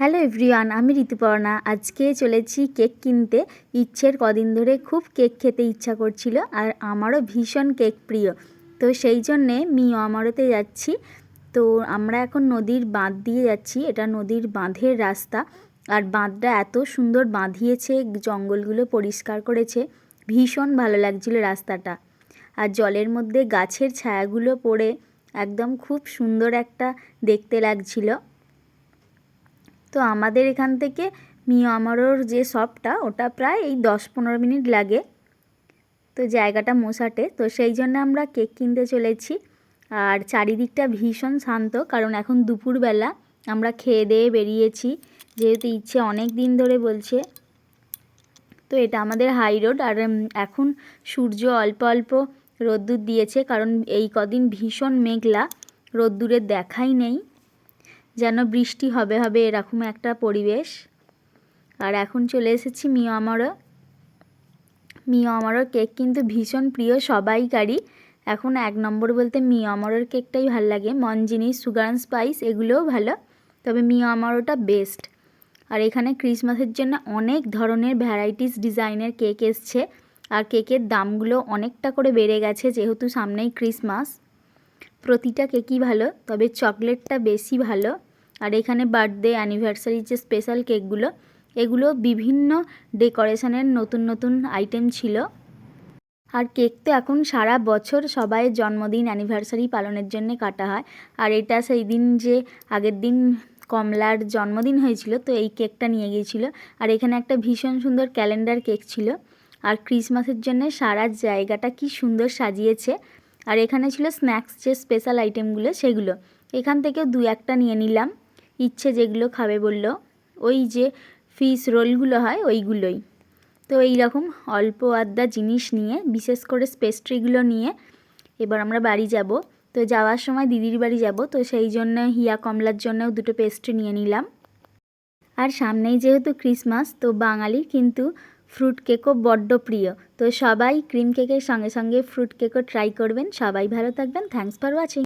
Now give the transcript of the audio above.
Hello everyone, আমি ঋতুপর্ণা। আজকে চলেছি কেক কিনতে। ইচ্ছের কদিন ধরে খুব কেক খেতে ইচ্ছা করছিল আর আমারও ভীষণ কেক প্রিয়। তো সেই জন্যে মি আমারতে যাচ্ছি। তো আমরা এখন নদীর বাঁধ দিয়ে যাচ্ছি। এটা নদীর বাঁধের রাস্তা। আর বাঁধটা এত সুন্দর বাঁধিয়েছে, জঙ্গলগুলো পরিষ্কার করেছে। ভীষণ ভালো লাগছিল রাস্তাটা। আর জলের মধ্যে গাছের ছায়াগুলো পড়ে একদম খুব সুন্দর একটা দেখতে লাগছিল। তো আমাদের এখান থেকে মিয়ামারোর যে শপটা ওটা প্রায় এই দশ পনেরো মিনিট লাগে। তো জায়গাটা মোসাটে তো সেই জন্য আমরা কেক কিনতে চলেছি। আর চারিদিকটা ভীষণ শান্ত, কারণ এখন দুপুরবেলা। আমরা খেয়ে দিয়ে বেরিয়েছি, যেহেতু ইচ্ছে অনেক দিন ধরে বলছে। তো এটা আমাদের হাই রোড, আর এখন সূর্য অল্প অল্প রোদ্দুর দিয়েছে, কারণ এই কদিন ভীষণ মেঘলা। রোদ্দুরের দেখাই নেই। যেন বৃষ্টি হবে হবে এরকম একটা পরিবেশ। আর এখন চলে এসেছি মিও আমারও। মিও আমারও কেক কিন্তু ভীষণ প্রিয়, সবাইকারই। এখন এক নম্বর বলতে মিও আমারোর কেকটাই ভালো লাগে। মন জিনিস সুগার অ্যান্ড স্পাইস এগুলোও ভালো, তবে মিও আমারোটা বেস্ট। আর এখানে ক্রিসমাসের জন্য অনেক ধরনের ভ্যারাইটিস ডিজাইনের কেক এসছে, আর কেকের দামগুলো অনেকটা করে বেড়ে গেছে যেহেতু সামনেই ক্রিসমাস। প্রতিটা কেকই ভালো, তবে চকলেটটা বেশি ভালো। আর এখানে বার্থডে অ্যানিভার্সারির যে স্পেশাল কেকগুলো এগুলো বিভিন্ন ডেকোরেশনের নতুন নতুন আইটেম ছিল। আর কেক তো এখন সারা বছর সবাই জন্মদিন অ্যানিভার্সারি পালনের জন্য কাটা হয়। আর এটা সেই দিন যে আগের দিন কমলার জন্মদিন হয়েছিল, তো এই কেকটা নিয়ে গিয়েছিল। আর এখানে একটা ভীষণ সুন্দর ক্যালেন্ডার কেক ছিল। আর ক্রিসমাসের জন্য সারা জায়গাটা কি সুন্দর সাজিয়েছে। আর এখানে ছিল স্ন্যাক্স যে স্পেশাল আইটেমগুলো সেগুলো। এখান থেকেও দু একটা নিয়ে নিলাম। ইচ্ছে যেগুলো খাবে বলল, ওই যে ফিস রোলগুলো হয় ওইগুলোই। তো এই রকম অল্প আদ্যা জিনিস নিয়ে, বিশেষ করে পেস্ট্রিগুলো নিয়ে এবার আমরা বাড়ি যাব। তো যাওয়ার সময় দিদির বাড়ি যাব, তো সেই জন্য হিয়া কমলার জন্যও দুটো পেস্ট্রি নিয়ে নিলাম। আর সামনেই যেহেতু ক্রিসমাস, তো বাঙালির কিন্তু ফ্রুট কেকও বড্ড প্রিয়। তো সবাই ক্রিম কেকের সঙ্গে সঙ্গে ফ্রুট কেকও ট্রাই করবেন। সবাই ভালো থাকবেন। Thanks for watching.